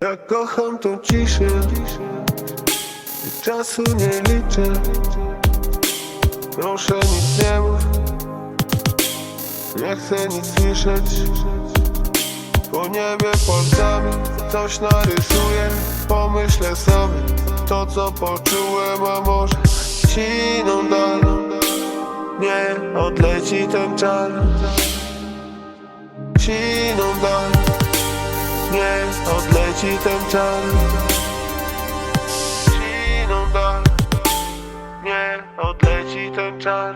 Tak kocham tą ciszę. I czasu nie liczę. Proszę nic nie mów Nie chcę nic słyszeć. Po niebie palcami coś narysuję. Pomyślę sobie to co poczułem A może siną dalej Nie odleci ten czar. Siną odleci ten czar Siną dal Nie odleci ten czar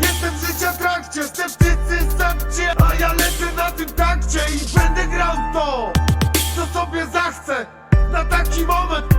jestem w życia trakcie Sceptycy starcie, a ja lecę na tym takcie I będę grał to, co sobie zachcę. Na taki moment